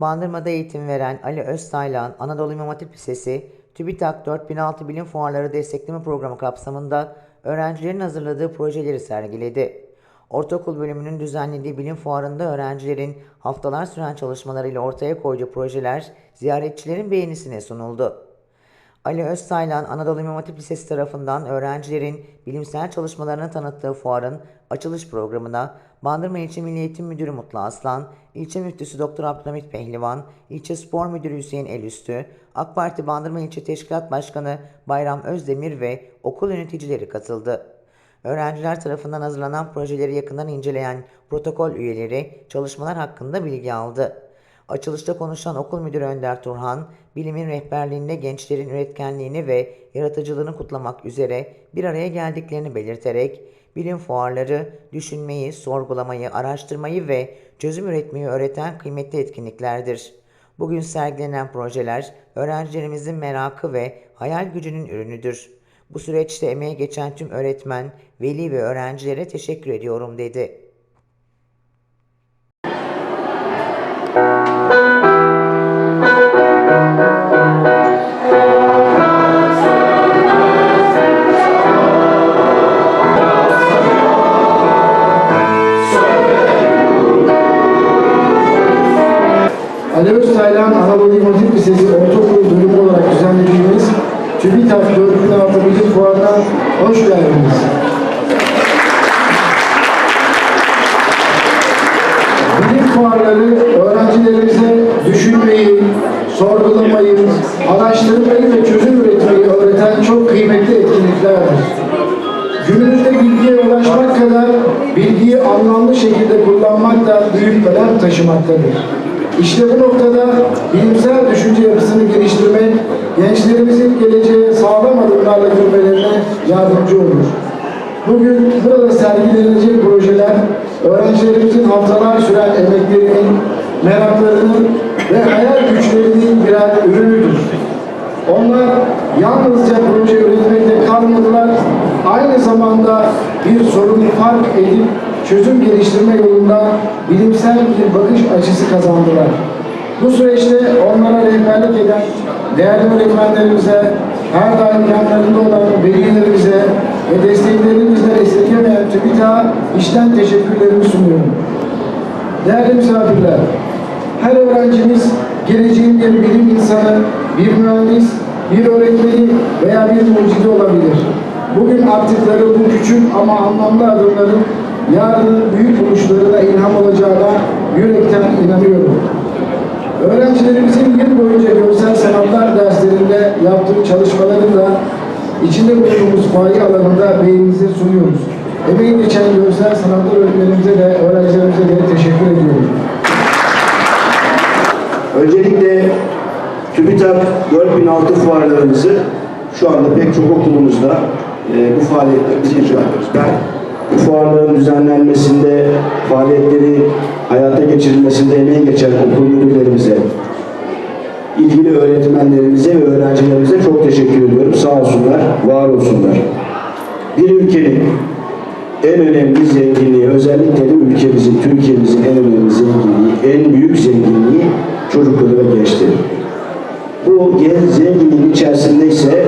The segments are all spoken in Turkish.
Bandırma'da eğitim veren Ali Öztaylan Anadolu İmam Hatip Lisesi TÜBİTAK 4006 Bilim Fuarları Destekleme Programı kapsamında öğrencilerin hazırladığı projeleri sergiledi. Ortaokul bölümünün düzenlediği bilim fuarında öğrencilerin haftalar süren çalışmalarıyla ortaya koyduğu projeler ziyaretçilerin beğenisine sunuldu. Ali Öztaylan Anadolu İmam Hatip Lisesi tarafından öğrencilerin bilimsel çalışmalarını tanıttığı fuarın açılış programına Bandırma İlçe Milli Eğitim Müdürü Mutlu Aslan, İlçe Müftüsü Doktor Abdülhamit Pehlivan, İlçe Spor Müdürü Hüseyin Elüstü, AK Parti Bandırma İlçe Teşkilat Başkanı Bayram Özdemir ve okul yöneticileri katıldı. Öğrenciler tarafından hazırlanan projeleri yakından inceleyen protokol üyeleri çalışmalar hakkında bilgi aldı. Açılışta konuşan okul müdürü Önder Turhan, bilimin rehberliğinde gençlerin üretkenliğini ve yaratıcılığını kutlamak üzere bir araya geldiklerini belirterek, bilim fuarları, düşünmeyi, sorgulamayı, araştırmayı ve çözüm üretmeyi öğreten kıymetli etkinliklerdir. Bugün sergilenen projeler, öğrencilerimizin merakı ve hayal gücünün ürünüdür. Bu süreçte emeği geçen tüm öğretmen, veli ve öğrencilere teşekkür ediyorum dedi. Geldiniz. Bilim fuarları öğrencilerimize düşünmeyi, sorgulamayı, araştırmayı ve çözüm üretmeyi öğreten çok kıymetli etkinliklerdir. Günümüzde bilgiye ulaşmak kadar bilgiyi anlamlı şekilde kullanmak da büyük önem taşımaktadır. İşte bu noktada bilimsel düşünce yapısını geliştirmek, gençlerimizin geleceğe sağlam adımlarla girmelerine yardımcı olur. Bugün burada sergilenecek projeler, öğrencilerimizin haftalar süren emeklerinin, meraklarının ve hayal güçlerinin birer ürünüdür. Onlar yalnızca proje üretmekle kalmadılar, aynı zamanda bir sorunu fark edip çözüm geliştirme yolunda bilimsel bir bakış açısı kazandılar. Bu süreçte onlara rehberlik eden değerli öğretmenlerimize, her daim yanlarında olan velilerimize ve desteklerimizden esirgemeyen TÜBİTAK'a içten teşekkürlerimi sunuyorum. Değerli misafirler, her öğrencimiz geleceğin bir bilim insanı, bir mühendis, bir öğretmeni veya bir mucidi olabilir. Bugün attıkları bu küçük ama anlamlı adımların yarının büyük buluşlarına ilham olacağına yürekten inanıyorum. Öğrencilerimizin yıl boyunca görsel sanatlar derslerinde yaptığı çalışmaları da içinde bulunduğumuz fayi alanında beyninize sunuyoruz. Emeği geçen görsel sanatlar öğretmenimize de öğrencilerimize de teşekkür ediyorum. Öncelikle TÜBİTAK 4006 fuarlarımızı şu anda pek çok okulumuzda e, bu faaliyetlerimizi icra ediyoruz. Ben fuarların düzenlenmesinde, faaliyetleri hayata geçirilmesinde emeği geçen okul müdürlerimize, ilgili öğretmenlerimize ve öğrencilerimize çok teşekkür ediyorum. Sağ olsunlar, var olsunlar. Bir ülkenin en önemli zenginliği, özellikle de ülkemizin, Türkiye'mizin en önemli zenginliği, en büyük zenginliği çocukları ve gençleri. Bu gen zenginliğin içerisinde ise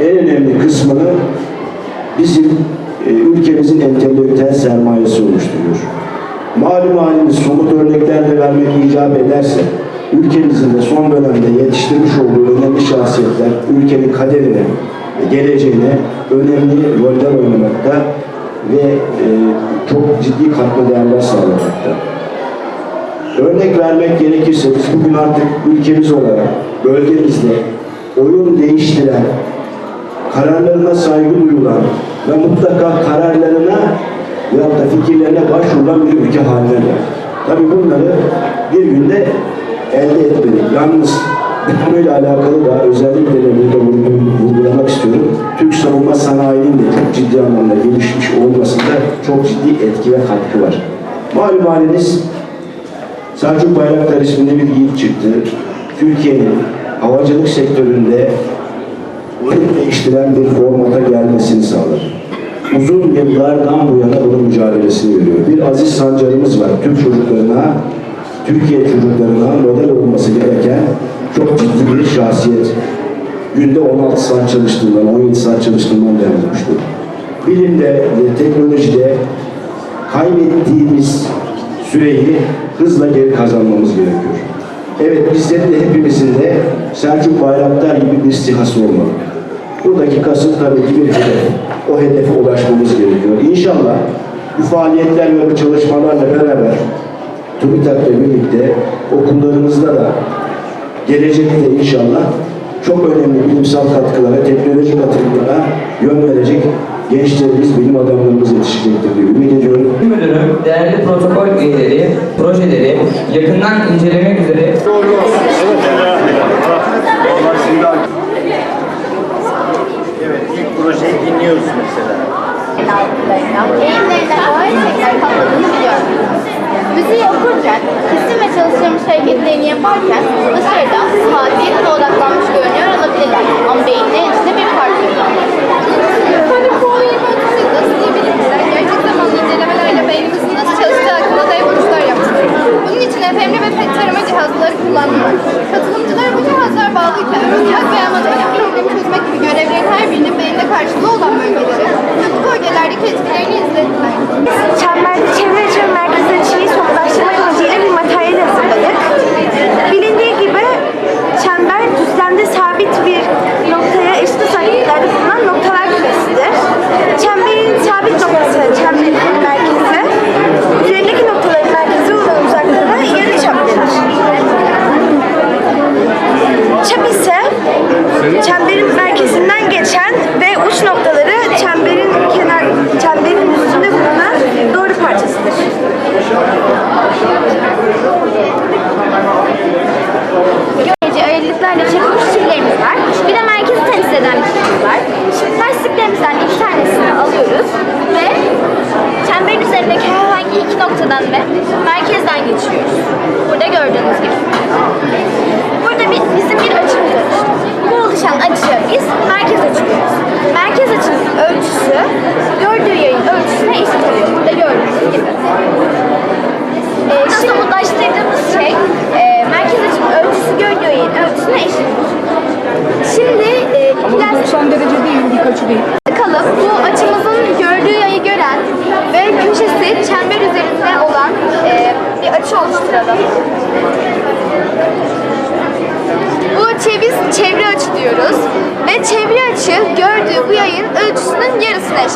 en önemli kısmını bizim ülkemizin entelektüel sermayesi oluşturuyor. Malum halimiz somut örnekler de vermek icap ederse, ülkemizin de son dönemde yetiştirmiş olduğu önemli şahsiyetler ülkenin kaderine, geleceğine önemli roller oynamakta ve e, çok ciddi katma değerler sağlamakta. Örnek vermek gerekirse biz bugün artık ülkemiz olarak bölgemizde oyun değiştiren, kararlarına saygı duyulan ve mutlaka kararlarına ya da fikirlerine başvurulan bir ülke haline geldik. Tabii bunları bir günde elde etmedik. Yalnız konuyla alakalı da özellikle de burada vurgu- vurgulamak istiyorum. Türk savunma sanayinin de çok ciddi anlamda gelişmiş olmasında çok ciddi etki ve katkı var. Malum haliniz Selçuk Bayraktar isminde bir yiğit çıktı. Türkiye'nin havacılık sektöründe oyun değiştiren bir formata gelmesini sağlar. Uzun yıllardan bu yana bunun mücadelesini veriyor. Bir Aziz Sancar'ımız var. Türk çocuklarına, Türkiye çocuklarına model olması gereken çok ciddi bir şahsiyet. Günde 16 saat çalıştığından, 17 saat çalıştığından denilmiştir. Bilimde, teknolojide kaybettiğimiz süreyi hızla geri kazanmamız gerekiyor. Evet bizlerin de hepimizin de Selçuk Bayraktar gibi bir sihası olmalı. Buradaki kasıt tabii ki bir hedef. O hedefe ulaşmamız gerekiyor. İnşallah bu faaliyetler ve bu çalışmalarla beraber TÜBİTAK'la birlikte okullarımızda da gelecekte inşallah çok önemli bilimsel katkılara, teknolojik atılımlara yön verecek gençlerimiz, bilim adamlarımız yetişecektir diye ümit ediyorum. Müdürüm, değerli protokol üyeleri, projeleri yakından incelemek üzere Evet, hareketlerini yaparken dışarıda ve odaklanmış görünüyor olabilirler. Ama beynin merkezinden geçen ve uç noktaları çemberin kenar çemberin üstünde bulunan doğru parçasıdır. Görece ayrılıklarla çekilmiş türlerimiz var. Bir de merkezi temsil eden bir türümüz var. Şimdi lastiklerimizden iki tanesini alıyoruz ve çemberin üzerindeki herhangi iki noktadan ve merkezden geçiyoruz. Burada gördüğünüz gibi. Burada bir, bizim bir açımız oluştu. Bu oluşan açıya biz merkez açı diyoruz. Merkez açının ölçüsü gördüğü yayın ölçüsüne eşit oluyor. Burada gördüğünüz gibi. Ee, Burada somutlaştırdığımız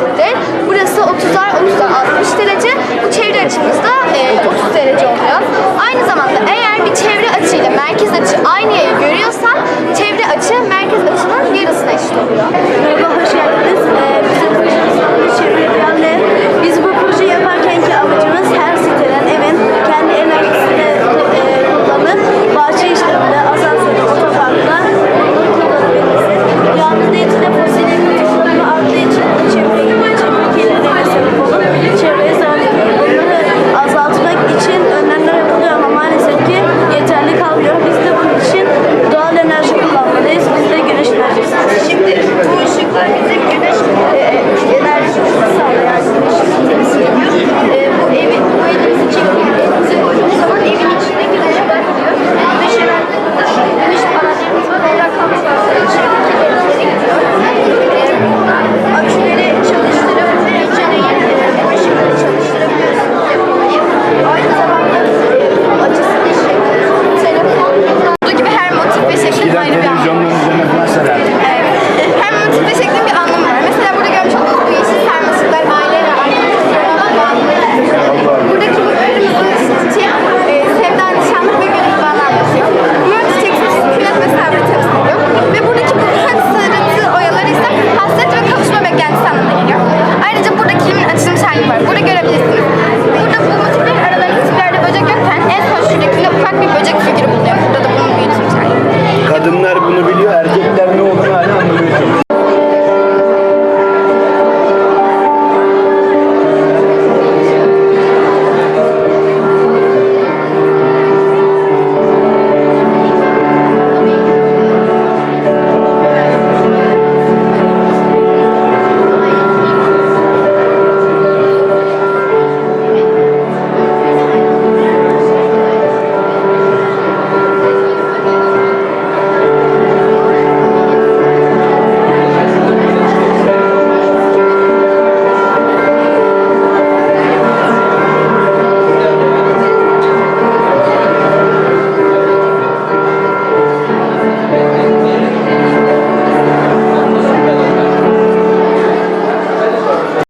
mesmo.